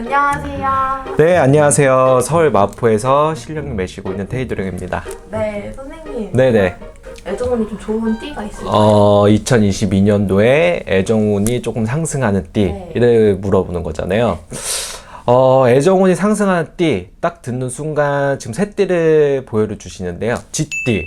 안녕하세요. 네, 안녕하세요. 서울 마포에서 실력을 매시고 있는 테이드령입니다. 네, 선생님. 네네. 애정운이 좀 좋은 띠가 있을까요? 어, 2022년도에 애정운이 조금 상승하는 네. 띠를 물어보는 거잖아요. 어, 애정운이 상승하는 띠, 딱 듣는 순간 지금 세 띠를 보여를 주시는데요. 쥐띠,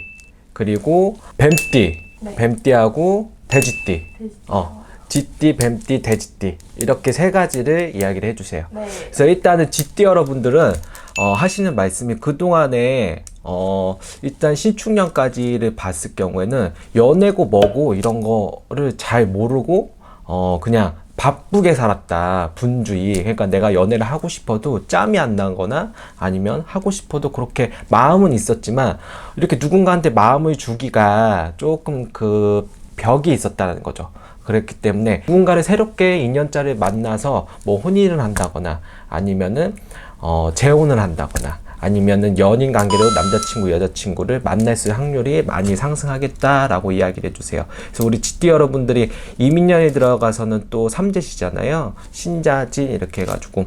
그리고 뱀띠, 네. 뱀띠하고 돼지띠. 돼지. 어, 쥐띠, 뱀띠, 돼지띠. 이렇게 세 가지를 이야기를 해주세요. 네. 그래서 일단은 쥐띠 여러분들은 어, 하시는 말씀이 그 동안에 어, 일단 신축년까지를 봤을 경우에는 연애고 뭐고 이런 거를 잘 모르고 어, 그냥 바쁘게 살았다. 분주의. 그러니까 내가 연애를 하고 싶어도 짬이 안 나거나 아니면 하고 싶어도 그렇게 마음은 있었지만 이렇게 누군가한테 마음을 주기가 조금 그 벽이 있었다는 거죠. 그랬기 때문에 누군가를 새롭게 인연자를 만나서 뭐 혼인을 한다거나 아니면은 어, 재혼을 한다거나 아니면은 연인 관계로 남자친구 여자친구를 만날 수 확률이 많이 상승하겠다라고 이야기를 해주세요. 그래서 우리 GT 여러분들이 이민년에 들어가서는 또 삼재시잖아요. 신자진 이렇게 해가지고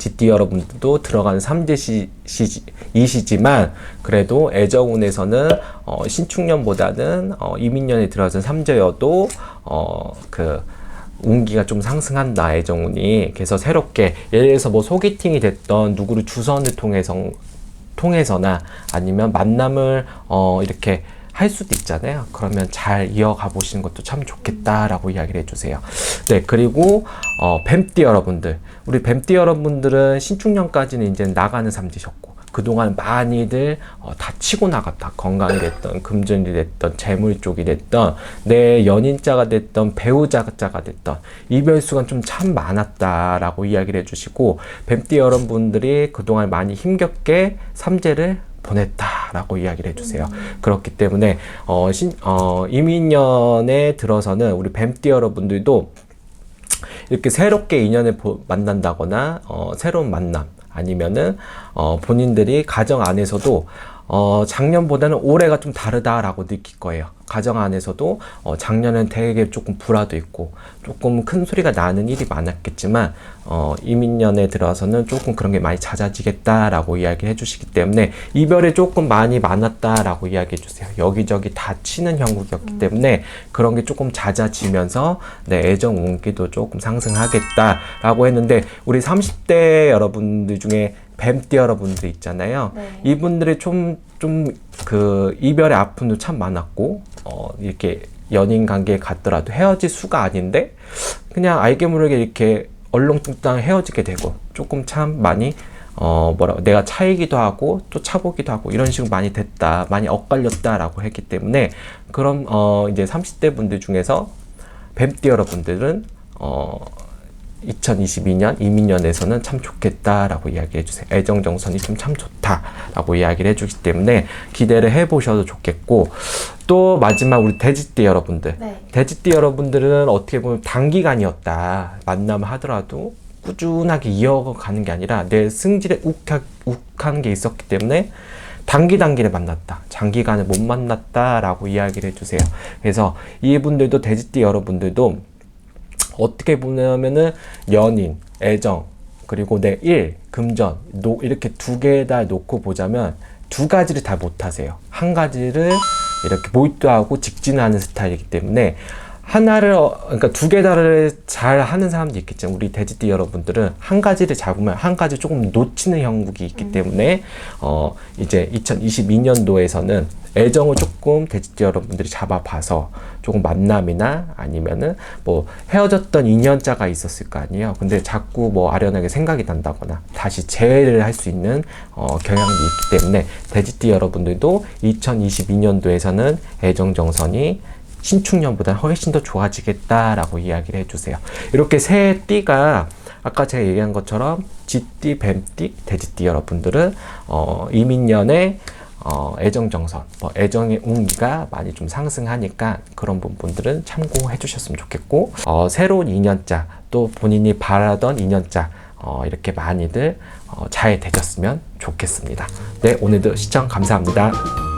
GT 여러분들도 들어가는 삼재시이시지만 그래도 애정운에서는 어, 신축년보다는 어, 이민년에 들어가서 삼재여도 어, 그 운기가 좀 상승한다 애정운이 그래서 새롭게 예를 들어서 뭐 소개팅이 됐던 누구를 주선을 통해서 통해서나 아니면 만남을 어 이렇게 할 수도 있잖아요. 그러면 잘 이어가 보시는 것도 참 좋겠다라고 이야기를 해주세요. 네, 그리고 어, 뱀띠 여러분들, 우리 뱀띠 여러분들은 신축년까지는 이제 나가는 삼지셨고 그동안 많이들 어, 다 치고 나갔다. 건강이 됐던, 금전이 됐던, 재물 쪽이 됐던, 내 연인자가 됐던, 배우자가 됐던, 이별 수가 좀 참 많았다라고 이야기를 해주시고, 뱀띠 여러분들이 그동안 많이 힘겹게 삼재를 보냈다라고 이야기를 해주세요. 그렇기 때문에, 어, 신, 어, 이민년에 들어서는 우리 뱀띠 여러분들도 이렇게 새롭게 인연을 보- 만난다거나 어, 새로운 만남 아니면은 어, 본인들이 가정 안에서도 어, 작년보다는 올해가 좀 다르다라고 느낄 거예요. 가정 안에서도 어, 작년엔 되게 조금 불화도 있고 조금 큰 소리가 나는 일이 많았겠지만 어, 이민년에 들어서는 조금 그런 게 많이 잦아지겠다라고 이야기를 해주시기 때문에 이별이 조금 많이 많았다라고 이야기해 주세요. 여기저기 다치는 형국이었기 때문에 그런 게 조금 잦아지면서 내 애정 운기도 조금 상승하겠다라고 했는데 우리 30대 여러분들 중에 뱀띠 여러분들 있잖아요. 네. 이분들이 좀 좀 그 이별의 아픔도 참 많았고 어 이렇게 연인 관계에 갔더라도 헤어질 수가 아닌데 그냥 알게 모르게 이렇게 얼렁뚱땅 헤어지게 되고 조금 참 많이 어 뭐라 내가 차이기도 하고 또 차보기도 하고 이런 식으로 많이 됐다 많이 엇갈렸다라고 했기 때문에 그럼 어 이제 30대 분들 중에서 뱀띠 여러분들은 어 2022년 이민년에서는 참 좋겠다라고 이야기해 주세요. 애정 정선이 좀 참 좋다라고 이야기를 해주기 때문에 기대를 해보셔도 좋겠고 또 마지막 우리 돼지띠 여러분들 네. 돼지띠 여러분들은 어떻게 보면 단기간이었다 만남을 하더라도 꾸준하게 이어가는 게 아니라 내 승질에 욱하, 욱한 게 있었기 때문에 단기 단기를 만났다 장기간을 못 만났다라고 이야기를 해주세요. 그래서 이분들도 돼지띠 여러분들도 어떻게 보면은 연인, 애정, 그리고 내 일, 금전, 노, 이렇게 두 개 다 놓고 보자면 두 가지를 다 못하세요. 한 가지를 이렇게 몰두하고 직진하는 스타일이기 때문에 하나를, 어, 그러니까 두 개 다를 잘 하는 사람도 있겠지만 우리 돼지띠 여러분들은 한 가지를 잡으면 한 가지 조금 놓치는 형국이 있기 때문에 어, 이제 2022년도에서는 애정을 조금 돼지띠 여러분들이 잡아봐서 조금 만남이나 아니면은 뭐 헤어졌던 인연자가 있었을 거 아니에요. 근데 자꾸 뭐 아련하게 생각이 난다거나 다시 재회를 할 수 있는 어, 경향도 있기 때문에 돼지띠 여러분들도 2022년도에서는 애정 정선이 신축년보다 훨씬 더 좋아지겠다라고 이야기를 해주세요. 이렇게 세 띠가 아까 제가 얘기한 것처럼 쥐띠, 뱀띠, 돼지띠 여러분들은 어, 이민년에 어, 애정정선, 뭐 애정의 운기가 많이 좀 상승하니까 그런 부분들은 참고해 주셨으면 좋겠고 어, 새로운 인연자 또 본인이 바라던 인연자 어, 이렇게 많이들 어, 잘 되셨으면 좋겠습니다. 네 오늘도 시청 감사합니다.